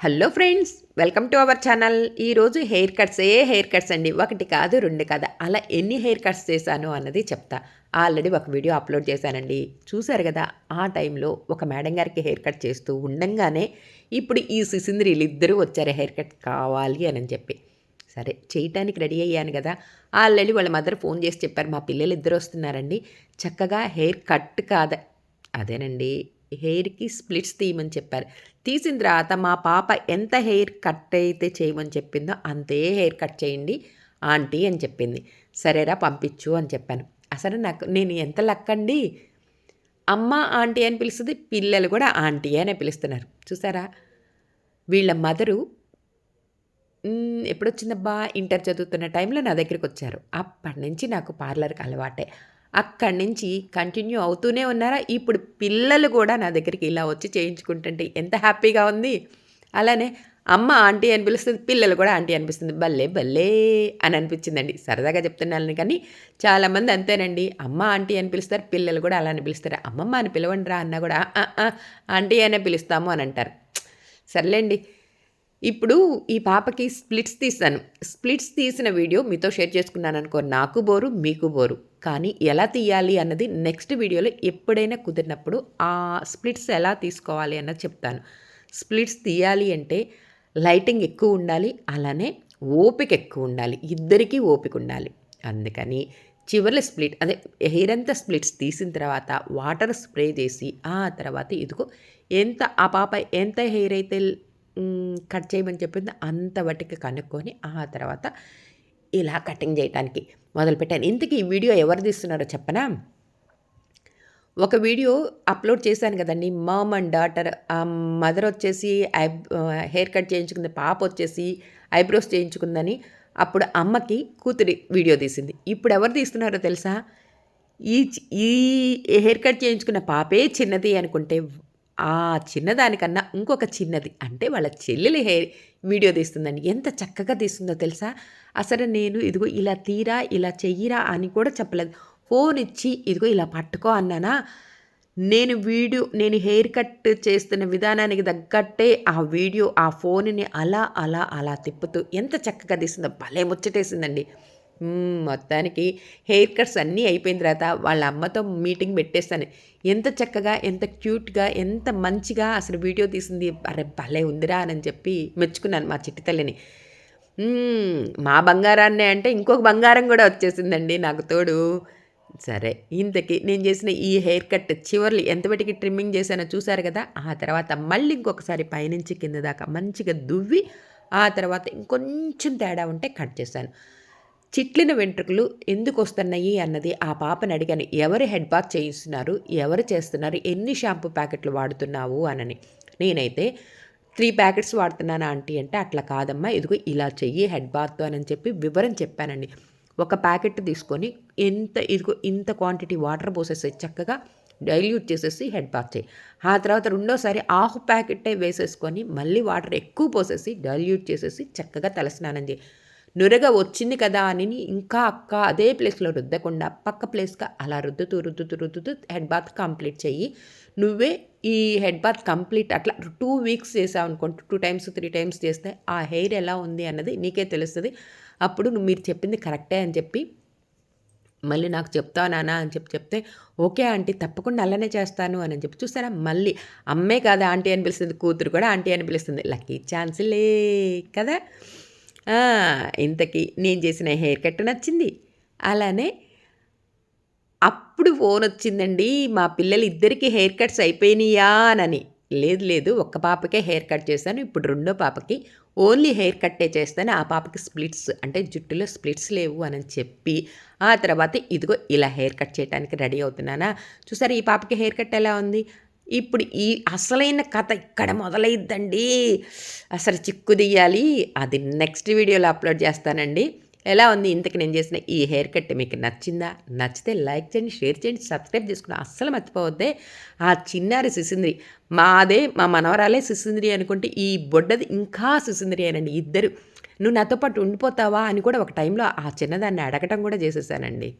Hello friends welcome to our channel. ఈరోజు hair cuts ఏ hair cuts అండి? ఒకటి కాదు రెండు కాదు? అలా ఎన్ని హెయిర్ కట్స్ చేశాను అన్నది చెప్తా. ఆల్రెడీ ఒక వీడియో అప్లోడ్ చేశానండి. చూశారు కదా ఆ టైంలో ఒక మేడం గారికి హెయిర్ కట్ చేస్తూ ఉండంగానే ఇప్పుడు ఈ సిసింద్రీలు ఇద్దరూ వచ్చారు హెయిర్ కట్ కావాలి అని చెప్పి. సరే చేయటానికి రెడీ అయ్యాను కదా. ఆల్రెడీ వాళ్ళ మదర్ ఫోన్ చేసి చెప్పారు మా పిల్లలు ఇద్దరు వస్తున్నారండి. చక్కగా హెయిర్ కట్ కాదా అదేనండి. హెయిర్కి స్ప్లిట్స్ తీయమని చెప్పారు. తీసిన తర్వాత మా పాప ఎంత హెయిర్ కట్ అయితే చేయమని చెప్పిందో అంతే హెయిర్ కట్ చేయండి ఆంటీ అని చెప్పింది. సరేరా పంపించు అని చెప్పాను. అసలు నాకు నేను ఎంత లక్కండి? అమ్మ ఆంటీ అని పిలుస్తుంది పిల్లలు కూడా ఆంటీ అనే పిలుస్తున్నారు. చూసారా? వీళ్ళ మదరు ఎప్పుడొచ్చిందబ్బా ఇంటర్ చదువుతున్న టైంలో నా దగ్గరికి వచ్చారు. అప్పటి నుంచి నాకు పార్లర్కి అలవాటే. అక్కడి నుంచి కంటిన్యూ అవుతూనే ఉన్నారా? ఇప్పుడు పిల్లలు కూడా నా దగ్గరికి ఇలా వచ్చి చేయించుకుంటుంటే ఎంత హ్యాపీగా ఉంది. అలానే అమ్మ ఆంటీ అని పిలుస్తుంది పిల్లలు కూడా ఆంటీ అనిపిస్తుంది. భలే భలే అని అనిపించిందండి. సరదాగా చెప్తున్నాను కానీ చాలామంది అంతేనండి. అమ్మ ఆంటీ అని పిలుస్తారు పిల్లలు కూడా అలా అని పిలుస్తారు. అమ్మమ్మ అని పిలవండి రా అన్న కూడా ఆంటీ అనే పిలుస్తాము అని అంటారు. సర్లేండి. ఇప్పుడు ఈ పాపకి స్ప్లిట్స్ తీసాను స్ప్లిట్స్ తీసిన వీడియో మీతో షేర్ చేసుకున్నాను అనుకో నాకు బోరు మీకు బోరు. కానీ ఎలా తీయాలి అన్నది నెక్స్ట్ వీడియోలో ఎప్పుడైనా కుదిరినప్పుడు ఆ స్ప్లిట్స్ ఎలా తీసుకోవాలి అన్నది చెప్తాను. స్ప్లిట్స్ తీయాలి అంటే లైటింగ్ ఎక్కువ ఉండాలి అలానే ఓపిక ఎక్కువ ఉండాలి ఇద్దరికీ ఓపిక ఉండాలి. అందుకని చివర్ల స్ప్లిట్ అదే హెయిర్ అంతా స్ప్లిట్స్ తీసిన తర్వాత వాటర్ స్ప్రే చేసి ఆ తర్వాత ఇదిగో ఎంత ఆ పాప ఎంత హెయిర్ అయితే కట్ చేయమని చెప్పింది. అంత వాటికి కనుక్కొని ఆ తర్వాత ఇలా కటింగ్ చేయడానికి మొదలుపెట్టాను ఇంతకీ ఈ వీడియో ఎవరు తీస్తున్నారో చెప్పనా? ఒక వీడియో అప్లోడ్ చేశాను కదండి. మామ్ అండ్ డాటర్ ఆ మదర్ వచ్చేసి ఐ హెయిర్ కట్ చేయించుకుంది పాప వచ్చేసి ఐబ్రోస్ చేయించుకుందని అప్పుడు అమ్మకి కూతురి వీడియో తీసింది. ఇప్పుడు ఎవరు తీస్తున్నారో తెలుసా? ఈ ఈ హెయిర్ కట్ చేయించుకున్న పాపే చిన్నది అనుకుంటే ఆ చిన్నదానికన్నా ఇంకొక చిన్నది. అంటే వాళ్ళ చెల్లెలి హెయిర్ వీడియో తీస్తుందండి. ఎంత చక్కగా తీస్తుందో తెలుసా? అసలు నేను ఇదిగో ఇలా తీరా ఇలా చెయ్యిరా అని కూడా చెప్పలేదు. ఫోన్ ఇచ్చి ఇదిగో ఇలా పట్టుకో అన్నానా? నేను వీడియో నేను హెయిర్ కట్ చేస్తున్న విధానానికి తగ్గట్టే ఆ వీడియో ఆ ఫోన్ని అలా అలా అలా తిప్పుతూ ఎంత చక్కగా తీస్తుందో భలే ముచ్చటేసిందండి. మొత్తానికి హెయిర్ కట్స్ అన్నీ అయిపోయిన తర్వాత వాళ్ళ అమ్మతో మీటింగ్ పెట్టేస్తాను. ఎంత చక్కగా ఎంత క్యూట్గా ఎంత మంచిగా అసలు వీడియో తీసింది. అరే భలే ఉందిరా అని చెప్పి మెచ్చుకున్నాను మా చిట్టి తల్లిని. మా బంగారాన్నే అంటే ఇంకొక బంగారం కూడా వచ్చేసిందండి నాకు తోడు. సరే ఇంతకి నేను చేసిన ఈ హెయిర్ కట్ చివర్లు ఎంతవటికి ట్రిమ్మింగ్ చేశానో చూశారు కదా? ఆ తర్వాత మళ్ళీ ఇంకొకసారి పైనుంచి కింద దాకా మంచిగా దువ్వి ఆ తర్వాత ఇంకొంచెం తేడా ఉంటే కట్ చేశాను. చిట్లిన వెంట్రుకలు ఎందుకు వస్తున్నాయి అన్నది ఆ పాపని అడిగాను. ఎవరు హెడ్ బాత్ చేయిస్తున్నారు? ఎవరు చేస్తున్నారు? ఎన్ని షాంపూ ప్యాకెట్లు వాడుతున్నావు? అనని. నేనైతే త్రీ ప్యాకెట్స్ వాడుతున్నాను ఆంటీ? అంటే అట్లా కాదమ్మా ఇదిగో ఇలా చెయ్యి హెడ్ బాత్ అని చెప్పి వివరం చెప్పానండి. ఒక ప్యాకెట్ తీసుకొని ఎంత ఇదిగో ఇంత క్వాంటిటీ వాటర్ పోసేసి చక్కగా డైల్యూట్ చేసేసి హెడ్ బాత్ చేయి. ఆ తర్వాత రెండోసారి హాఫ్ ప్యాకెట్టే వేసేసుకొని మళ్ళీ వాటర్ ఎక్కువ పోసేసి డైల్యూట్ చేసేసి చక్కగా తలస్నానం చేయి. నురగ వచ్చింది కదా అని ఇంకా అక్క అదే ప్లేస్లో రుద్దకుండా పక్క ప్లేస్గా అలా రుద్దుతూ రుద్దుతూ రుద్దుతూ హెడ్ బాత్ కంప్లీట్ చెయ్యి నువ్వే ఈ హెడ్ బాత్ కంప్లీట్ అట్లా టూ వీక్స్ చేసావు అనుకోండి టూ టైమ్స్ త్రీ టైమ్స్ చేస్తే ఆ హెయిర్ ఎలా ఉంది అన్నది నీకే తెలుస్తుంది. అప్పుడు నువ్వు మీరు చెప్పింది కరెక్టే అని చెప్పి మళ్ళీ నాకు చెప్తావు నానా అని చెప్పి చెప్తే ఓకే ఆంటీ తప్పకుండా అలానే చేస్తాను అని చెప్పి చూస్తారా? మళ్ళీ అమ్మే కాదా ఆంటీ అని పిలుస్తుంది కూతురు కూడా ఆంటీ అని పిలుస్తుంది. లక్కీ ఛాన్స్లే కదా? ఇంతకీ నేను చేసిన హెయిర్ కట్ నచ్చింది. అలానే అప్పుడు ఫోన్ వచ్చిందండి మా పిల్లలు ఇద్దరికి హెయిర్ కట్స్ అయిపోయినాయా అని లేదు లేదు ఒక్క పాపకే హెయిర్ కట్ చేశాను ఇప్పుడు రెండో పాపకి ఓన్లీ హెయిర్ కట్టే చేస్తాను ఆ పాపకి స్ప్లిట్స్ అంటే జుట్టులో స్ప్లిట్స్ లేవు అని చెప్పి ఆ తర్వాత ఇదిగో ఇలా హెయిర్ కట్ చేయడానికి రెడీ అవుతున్నానా? చూసారా ఈ పాపకి హెయిర్ కట్ ఎలా ఉంది? ఇప్పుడు ఈ అసలైన కథ ఇక్కడ మొదలైద్దండి. అసలు చిక్కు దియ్యాలి అది నెక్స్ట్ వీడియోలో అప్లోడ్ చేస్తానండి. ఎలా ఉంది? ఇంతకు నేను చేసిన ఈ హెయిర్ కట్ మీకు నచ్చిందా? నచ్చితే లైక్ చేయండి షేర్ చేయండి సబ్స్క్రైబ్ చేసుకుని అస్సలు మర్చిపోవద్దే. ఆ చిన్నారి సిసింద్రి మాదే మా మనవరాలే సిసింద్రి అనుకుంటే ఈ బొడ్డది ఇంకా సిసింద్రి అనండి ఇద్దరు. నువ్వు నాతో పాటు ఉండిపోతావా అని కూడా ఒక టైంలో ఆ చిన్నదాన్ని అడగటం కూడా చేసేసానండి.